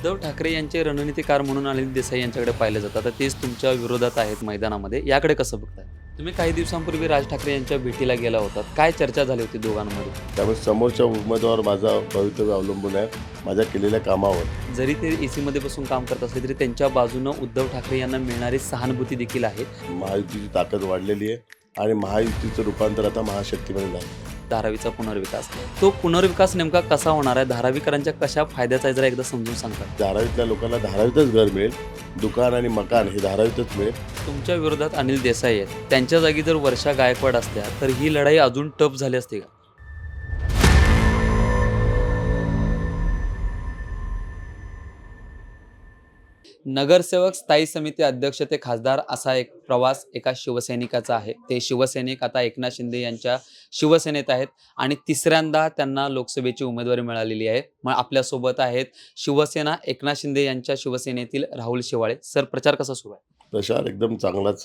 उद्धव ठाकरे यांचे रणनीतीकार म्हणून अनिल देसाई यांच्याकडे पाहिले जातात तर तेच तुमच्या विरोधात आहेत मैदानामध्ये. याकडे कसं बघताय? तुम्ही काही दिवसांपूर्वी राज ठाकरे यांच्या भेटीला गेला होतात. काय चर्चा झाली होती दोघांमध्ये? त्यामुळे समोरच्या उमेदवार माझा भवितव्य अवलंबून आहे. माझ्या केलेल्या कामावर. जरी ते एसी मध्ये बसून काम करत असले तरी त्यांच्या बाजूनं उद्धव ठाकरे यांना मिळणारी सहानुभूती देखील आहे. महायुतीची ताकद वाढलेली आहे. आणि महायुतीचं रूपांतर आता महाशक्तीमध्ये झालं. धारावीचा पुनर्विकास. तो पुनर्विकास नेमका कसा होणार आहे? धारावीकरांच्या कशा फायद्याचा आहे? जरा एकदा समजून सांगता. धारावीतल्या लोकांना धारावीतच घर मिळेल. दुकान आणि मकान हे धारावीतच मिळेल. तुमच्या विरोधात अनिल देसाई आहेत. त्यांच्या जागी जर वर्षा गायकवाड असत्या तर ही लढाई अजून टफ झाली असती का? नगरसेवक स्थायी समिती अध्यक्ष ते खासदार असा एक प्रवास एका शिवसैनिकाचा आहे. ते शिवसैनिक आता एकनाथ शिंदे यांच्या शिवसेनेत आहेत आणि तिसऱ्यांदा त्यांना लोकसभेची उमेदवारी मिळालेली आहे. मग आपल्यासोबत आहेत शिवसेना एकनाथ शिंदे यांच्या शिवसेनेतील राहुल शेवाळे. सर प्रचार कसा सुरू आहे? प्रचार एकदम चांगलाच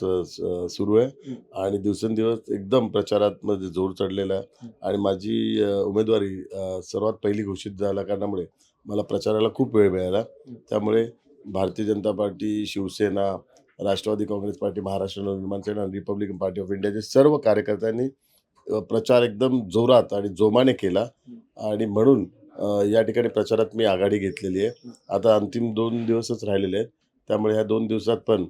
सुरू आहे. आणि दिवसेंदिवस एकदम प्रचारात मध्ये जोर चढलेला आहे. आणि माझी उमेदवारी सर्वात पहिली घोषित झाल्या कारणामुळे मला प्रचाराला खूप वेळ मिळाला. त्यामुळे Bharatiya Janata Party Shivsena Rashtrawadi Congress Party Maharashtra Navnirman Sena आणि रिपब्लिकन पार्टी ऑफ इंडियाचे सर्व कार्यकर्त्यांनी प्रचार एकदम जोरात आणि जोमाने केला. आणि म्हणून या ठिकाणी प्रचारात मी आघाडी घेतलेली आहे. आता अंतिम दोन दिवसच राहिलेले आहेत. त्यामुळे ह्या दोन दिवसात पण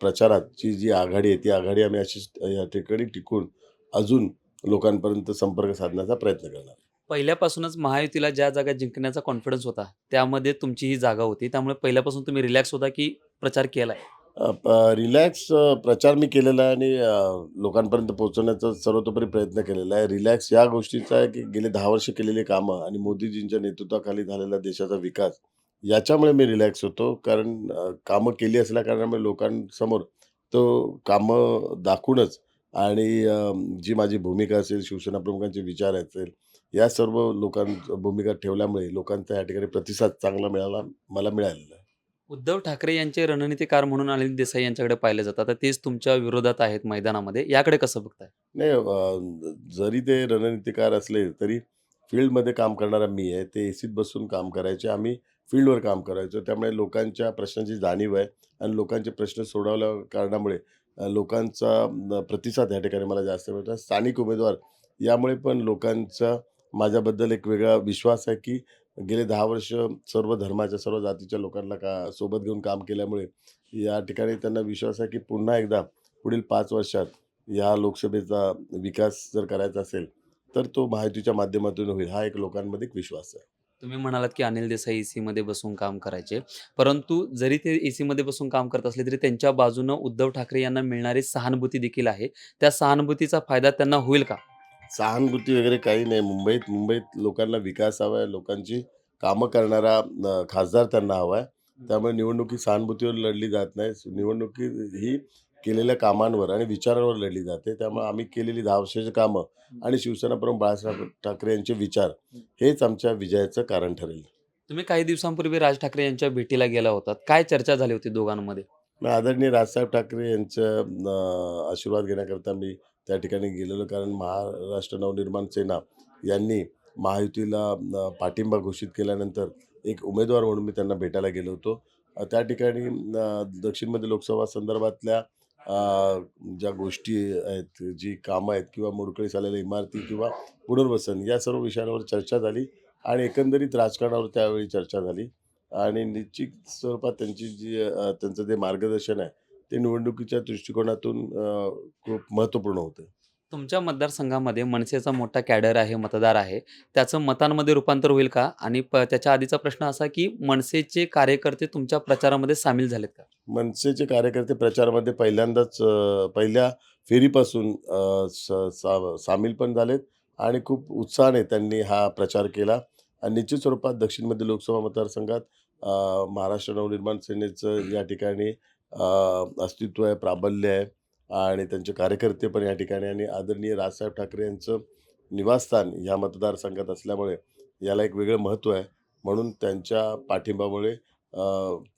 प्रचाराची जी आघाडी आहे ती आघाडी आम्ही अशीच या ठिकाणी टिकून अजून लोकांपर्यंत संपर्क साधण्याचा प्रयत्न करणार पहिल्यापासूनच महायुतीला ज्या जागा जिंकण्याचा कॉन्फिडन्स होता त्यामध्ये तुमची ही जागा होती. त्यामुळे पहिल्यापासून तुम्ही रिलॅक्स होता की प्रचार केलाय? आहे रिलॅक्स प्रचार मी केलेला आहे आणि लोकांपर्यंत पोहोचवण्याचा सर्वतोपरी प्रयत्न केलेला आहे. रिलॅक्स या गोष्टीचा आहे की गेले दहा वर्ष केलेली कामं आणि मोदीजींच्या नेतृत्वाखाली झालेला देशाचा विकास याच्यामुळे मी रिलॅक्स होतो. कारण कामं केली असल्या कारणामुळे लोकांसमोर तो कामं दाखवूनच आणि जी माझी भूमिका असेल शिवसेना प्रमुखांचे विचार असेल या सर्व लोकां भूमिका ठेवल्यामुळे लोकांचा या ठिकाणी प्रतिसाद चांगला मिळाला मला मिळालेला उद्धव ठाकरे यांचे रणनीतीकार म्हणून अनिल देसाई यांच्याकडे पाहिले जातात तर तेच तुमच्या विरोधात आहेत मैदानामध्ये. याकडे कसं बघताय? नाही जरी ते रणनीतिकार असले तरी फील्डमध्ये काम करणारा मी आहे. ते एसीत बसून काम करायचे आम्ही फील्डवर काम करायचो. त्यामुळे लोकांच्या प्रश्नांची जाणीव आहे आणि लोकांचे प्रश्न सोडवल्या कारणामुळे लोकांचा प्रतिसाद या ठिकाणी मला जास्त मिळतो स्थानिक उमेदवार यामुळे पण लोकांचा माझ्याबद्दल एक वेगळा विश्वास आहे की गेले दहा वर्ष सर्व धर्माच्या सर्व जातीच्या लोकांना का सोबत घेऊन काम केल्यामुळे या ठिकाणी त्यांना विश्वास आहे की पुन्हा एकदा पुढील पाच वर्षात या लोकसभेचा विकास जर करायचा असेल तर तो माहितीच्या माध्यमातून होईल हा एक लोकांमध्ये एक विश्वास आहे. तुम्ही म्हणालात की अनिल देसाई एसी मध्ये बसून काम करायचे. परंतु जरी ते एसी मध्ये बसून काम करत असले तरी त्यांच्या बाजूनं उद्धव ठाकरे यांना मिळणारी सहानुभूती देखील आहे. त्या सहानुभूतीचा फायदा त्यांना होईल का? सहानुभूती वगैरे काही नाही. मुंबईत मुंबईत लोकांना विकास हवा आहे लोकांची कामं करणारा खासदार त्यांना हवा आहे त्यामुळे निवडणुकी सहानुभूतीवर लढली जात नाही. निवडणुकी ही केलेल्या कामांवर आणि विचारांवर लढली जाते. त्यामुळे आम्ही केलेली दहा वर्षाची कामं आणि शिवसेना प्रमुख बाळासाहेब ठाकरे यांचे विचार हेच आमच्या विजयाचं कारण ठरेल. तुम्ही काही दिवसांपूर्वी राज ठाकरे यांच्या भेटीला गेला होतात. काय चर्चा झाली होती दोघांमध्ये? मग आदरणीय राजसाहेब ठाकरे यांचं अं, आशीर्वाद घेण्याकरता मी त्या ठिकाणी गेलेलो. कारण महाराष्ट्र नवनिर्माण सेना यांनी महायुतीला अं, पाठिंबा घोषित केल्यानंतर एक उमेदवार म्हणून मी त्यांना भेटायला गेलो होतो. अं, त्या ठिकाणी अं, लोकसभा संदर्भातल्या अं, ज्या गोष्टी आहेत जी कामं आहेत किंवा मोडकळीस आलेल्या इमारती किंवा पुनर्वसन या सर्व विषयांवर चर्चा झाली आणि एकंदरीत राजकारणावर त्यावेळी चर्चा झाली. आणि निश्चित स्वरूपात त्यांची जी त्यांचं जे मार्गदर्शन आहे ते निवडणुकीच्या दृष्टिकोनातून खूप महत्त्वपूर्ण होतं. तुमच्या मतदारसंघामध्ये मनसेचा मोठा कॅडर आहे मतदार आहे. त्याचं मतांमध्ये रूपांतर होईल का? आणि प त्याच्या आधीचा प्रश्न असा की मनसेचे कार्यकर्ते तुमच्या प्रचारामध्ये सामील झालेत का? मनसेचे कार्यकर्ते प्रचारामध्ये पहिल्यांदाच पहिल्या फेरीपासून सामील पण झालेत आणि खूप उत्साहाने त्यांनी हा प्रचार केला. आणि निश्चित स्वरूपात दक्षिण मध्य लोकसभा मतदारसंघात महाराष्ट्र नवनिर्माण सेनेचं या ठिकाणी अस्तित्व आहे प्राबल्य आहे आणि त्यांचे कार्यकर्ते पण या ठिकाणी आणि आदरणीय राजसाहेब ठाकरे यांचं निवासस्थान ह्या मतदारसंघात असल्यामुळे याला एक वेगळं महत्त्व आहे. म्हणून त्यांच्या पाठिंबामुळे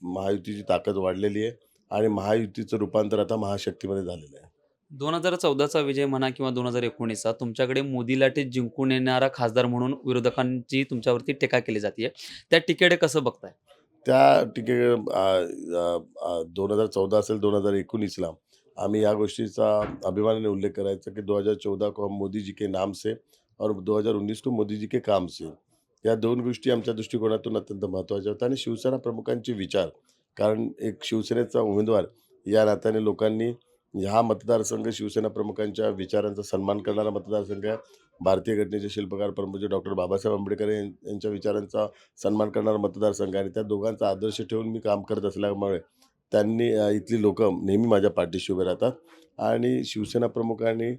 महायुतीची ताकद वाढलेली आहे आणि महायुतीचं रूपांतर आता महाशक्तीमध्ये झालेलं आहे. दोन हजार चौदाचा विजय म्हणा किंवा दोन हजार एकोणीसचा तुमच्याकडे मोदी लाटे जिंकून येणारा खासदार म्हणून विरोधकांची तुमच्यावरती टीका केली जाते त्या टीकेकडे कसं बघताय? त्या टिके दोन हजार चौदा असेल दोन हजार एकोणीसला आम्ही या गोष्टीचा अभिमानाने उल्लेख करायचा की दो हजार चौदा को मोदीजी मोदी जी के नाम से और दो हजार उन्नीस को मोदी जी के काम से या दोन गोष्टी आमच्या दृष्टिकोनातून अत्यंत महत्त्वाच्या होत्या आणि शिवसेना प्रमुखांचे विचार कारण एक शिवसेनेचा उमेदवार या नात्याने लोकांनी ह्या मतदारसंघ शिवसेना प्रमुखांच्या विचारांचा सन्मान करणारा मतदारसंघ आहे. भारतीय घटनेचे शिल्पकार परमपूज्य डॉक्टर बाबासाहेब आंबेडकर यां- यांच्या विचारांचा सन्मान करणारा मतदारसंघ आणि त्या दोघांचा आदर्श ठेवून मी काम करत असल्यामुळे त्यांनी इथली लोक नेहमी माझ्या पाठीशी उभे राहतात. आणि शिवसेना प्रमुखांनी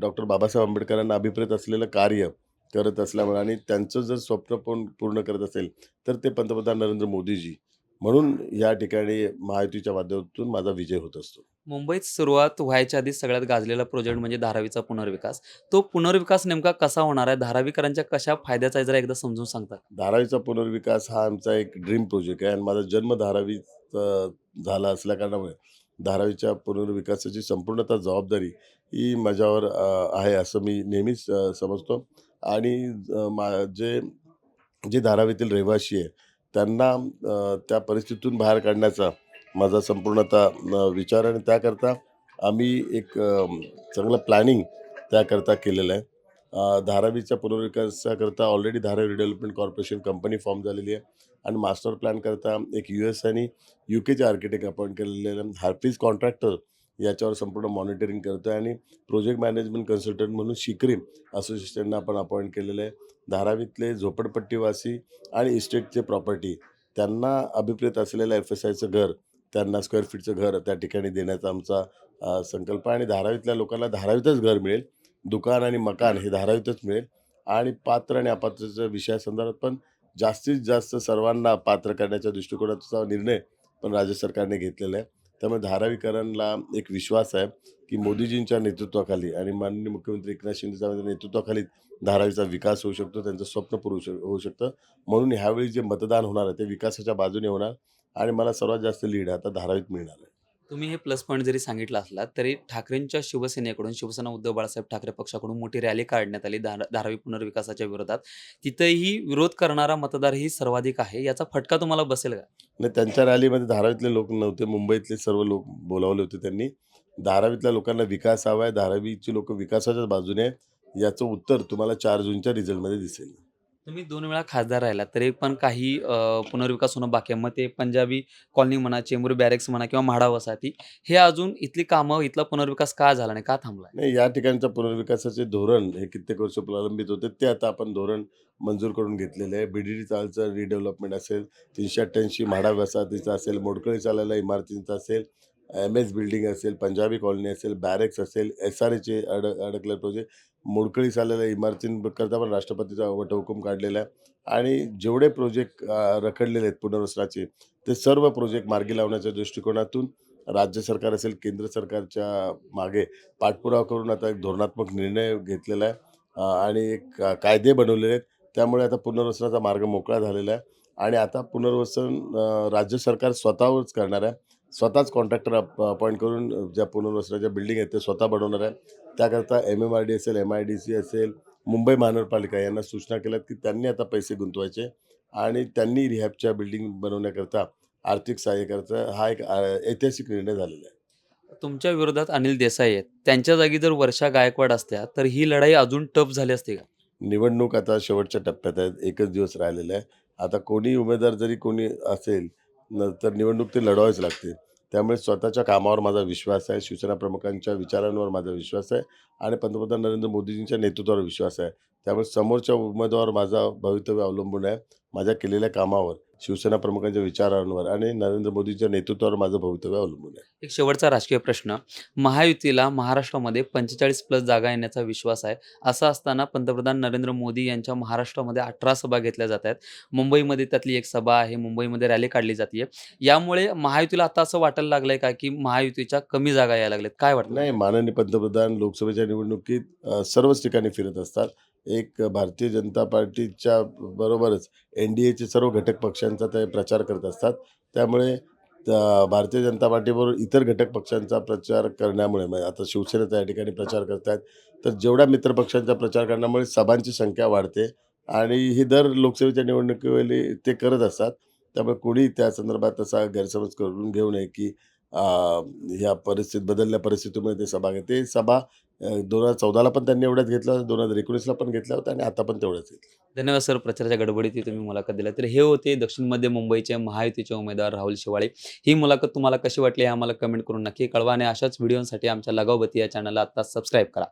डॉक्टर बाबासाहेब आंबेडकरांना अभिप्रेत असलेलं कार्य करत असल्यामुळे आणि त्यांचं जर स्वप्न पूर्ण पूर्ण करत असेल तर ते पंतप्रधान नरेंद्र मोदीजी. म्हणून या ठिकाणी महायुतीच्या माध्यमातून माझा विजय होत असतो. मुंबईत सुरुवात व्हायच्या आधी सगळ्यात गाजलेला प्रोजेक्ट म्हणजे धारावीचा पुनर्विकास. तो पुनर्विकास नेमका कसा होणार आहे? धारावीकरांच्या कशा फायद्याचा आहे? जरा एकदा समजून सांगता धारावीचा पुनर्विकास हा आमचा एक ड्रीम प्रोजेक्ट आहे आणि माझा जन्म धारावीत झाला असल्या कारणामुळे. धारावीच्या पुनर्विकासाची संपूर्णतः जबाबदारी ही माझ्यावर आहे असं मी नेहमीच समजतो. आणि माझे जे धारावीतील रहिवासी आहे त्यांना त्या परिस्थितीतून बाहेर काढण्याचा माझा संपूर्णतः विचार आणि त्याकरता आम्ही एक चांगलं प्लॅनिंग त्याकरता केलेलं आहे. धारावीच्या पुनर्विकासाकरता already Dharavi development corporation company form झालेली आहे. आणि मास्टर प्लॅन करता एक यू एस आणि यू केचे आर्किटेक्ट अपॉइंट केलेले आहे हार्फिज कॉन्ट्रॅक्टर याच्यावर संपूर्ण मॉनिटरिंग करतो आहे आणि प्रोजेक्ट मॅनेजमेंट कन्सल्टंट म्हणून शिक्रीम असोसिएशनना आपण अपॉइंट केलेलं आहे. धारावीतले झोपडपट्टीवासी आणि इस्टेटचे प्रॉपर्टी त्यांना अभिप्रेत असलेलं एफ एस आयचं घर त्यांना स्क्वेअर फीटचं घर त्या ठिकाणी देण्याचा आमचा संकल्प आहे. आणि धारावीतल्या लोकांना धारावीतच घर मिळेल. दुकान आणि मकान हे धारावीतच मिळेल. आणि पात्र आणि अपात्रच्या विषयासंदर्भात पण जास्तीत जास्त सर्वांना पात्र करण्याच्या दृष्टिकोनाचा निर्णय पण राज्य सरकारने घेतलेला आहे. त्यामुळे धारावीकरांना एक विश्वास आहे की मोदीजींच्या नेतृत्वाखाली आणि माननीय मुख्यमंत्री एकनाथ शिंदेच्या नेतृत्वाखाली धारावीचा विकास होऊ शकतो त्यांचं स्वप्न पुरू शक होऊ शकतं. म्हणून ह्यावेळी जे मतदान होणार आहे ते विकासाच्या बाजूने होणार. आणि मला सर्वात जास्त लीड आता धारावीत मिळणार आहे. तुम्ही हे प्लस पॉईंट जरी सांगितलं असला तरी ठाकरेंच्या शिवसेनेकडून शिवसेना उद्धव बाळासाहेब ठाकरे पक्षाकडून मोठी रॅली काढण्यात आली धारा धारावी पुनर्विकासाच्या विरोधात. तिथेही विरोध करणारा मतदार ही सर्वाधिक आहे. याचा फटका तुम्हाला बसेल का? आणि त्यांच्या रॅलीमध्ये धारावीतले लोक नव्हते. मुंबईतले सर्व लोक बोलावले होते त्यांनी. धारावीतल्या लोकांना विकास हवा आहे. धारावीची लोक विकासाच्याच बाजूने आहेत. याचं उत्तर तुम्हाला चार जूनच्या रिझल्टमध्ये दिसेल. तुम्ही दोन वेळा खासदार राहिला तरी पण काही अ, पुनर्विकास होणं बाकी आहे. मग ते पंजाबी कॉलनी म्हणा चेंबूर बॅरेक्स म्हणा किंवा म्हाडा वसाहती हे अजून इथली कामं इथला पुनर्विकास का झाला नाही? का थांबला नाही या ठिकाणचं पुनर्विकासाचे धोरण हे कित्येक वर्ष प्रलंबित होते. ते आता आपण धोरण मंजूर करून घेतलेले आहे. बी डी चालचं रिडेव्हलपमेंट असेल तीनशे अठ्ठ्याऐंशी म्हाडा वसाहतीचा असेल मोडकळी चालायला इमारतींचा असेल एम एस बिल्डिंग असेल पंजाबी कॉलनी असेल बॅरेक्स असेल एस आर एचे अड अडकले प्रोजेक्ट मोडकळीस आलेल्या इमारतींकरता पण राष्ट्रपतीचा वटहुकूम काढलेला आहे. आणि जेवढे प्रोजेक्ट रखडलेले आहेत पुनर्वसनाचे ते सर्व प्रोजेक्ट मार्गी लावण्याच्या दृष्टिकोनातून राज्य सरकार असेल केंद्र सरकारच्या मागे पाठपुरावा करून आता एक धोरणात्मक निर्णय घेतलेला आहे. आणि एक कायदे बनवलेले आहेत. त्यामुळे आता पुनर्वसनाचा मार्ग मोकळा झालेला आहे. आणि आता पुनर्वसन राज्य सरकार स्वतःवरच करणार आहे. स्वतःच कॉन्ट्रॅक्टर अपॉइंट करून ज्या पुनर्वसनाच्या बिल्डिंग आहेत ते स्वतः बनवणार आहे. त्याकरता एम एम आर डी असेल एम आय डी सी असेल मुंबई महानगरपालिका यांना सूचना केल्यात की त्यांनी आता पैसे गुंतवायचे आणि त्यांनी रिहॅबच्या बिल्डिंग बनवण्याकरता आर्थिक सहाय्य करायचं हा एक ऐतिहासिक निर्णय झालेला आहे. तुमच्या विरोधात अनिल देसाई आहेत. त्यांच्या जागी जर वर्षा गायकवाड असत्या तर ही लढाई अजून टफ झाली असती का? निवडणूक आता शेवटच्या टप्प्यात आहेत. एकच दिवस राहिलेला आहे. आता कोणी उमेदवार जरी कोणी असेल तर निवडणूक ते लढवावीच लागते त्यामुळे स्वतःच्या कामावर माझा विश्वास आहे शिवसेना प्रमुखांच्या विचारांवर माझा विश्वास आहे आणि पंतप्रधान नरेंद्र मोदीजींच्या नेतृत्वावर विश्वास आहे. त्यामुळे समोरच्या उमेदवार माझा भवितव्य अवलंबून आहे माझ्या केलेल्या कामावर. शिवसेना प्रमुखांच्या विचारांवर आणि नरेंद्र मोदींच्या नेतृत्वावर माझं भवितव्य अवलंबून आहे. एक शेवटचा राजकीय प्रश्न. महायुतीला महाराष्ट्रामध्ये पंचेचाळीस प्लस जागा येण्याचा विश्वास आहे. असं असताना पंतप्रधान नरेंद्र मोदी यांच्या महाराष्ट्रामध्ये अठरा सभा घेतल्या जात आहेत. मुंबईमध्ये त्यातली एक सभा आहे. मुंबईमध्ये रॅली काढली जाते यामुळे महायुतीला आता असं वाटायला लागलंय का की महायुतीच्या कमी जागा यायला लागल्यात? काय वाटतं? नाही माननीय पंतप्रधान लोकसभेच्या निवडणुकीत सर्वच ठिकाणी फिरत असतात. एक भारतीय जनता पार्टीच्या बरोबरच एन डी एचे सर्व घटक पक्षांचा ते प्रचार करत असतात. त्यामुळे भारतीय जनता पार्टीबरोबर इतर घटक पक्षांचा प्रचार करण्यामुळे म्हणजे आता शिवसेनेचा या ठिकाणी प्रचार करत आहेत तर जेवढ्या मित्रपक्षांचा प्रचार करण्यामुळे सभांची संख्या वाढते आणि हे दर लोकसभेच्या निवडणुकीवेळी ते करत असतात. त्यामुळे कोणी त्या संदर्भात तसा गैरसमज करून घेऊ नये की ह्या परिस्थिती बदलल्या परिस्थितीमुळे ते सभा घेते. सभा दोन हजार चौदाला पण त्यांनी एवढ्याच घेतला दोन हजार एकोणीसला पण घेतला होता आणि आता पण तेवढ्याच घेतला. धन्यवाद सर प्रचाराच्या गडबडीत तुम्ही मुलाखत दिला तर हे होते दक्षिण मध्य मुंबईचे महायुतीचे उमेदवार राहुल शिवाळे. ही मुलाखत तुम्हाला कशी वाटली हे आम्हाला कमेंट करून नक्की कळवा आणि अशाच व्हिडिओसाठी आमच्या लगावबती या चॅनलला आता सबस्क्राईब करा.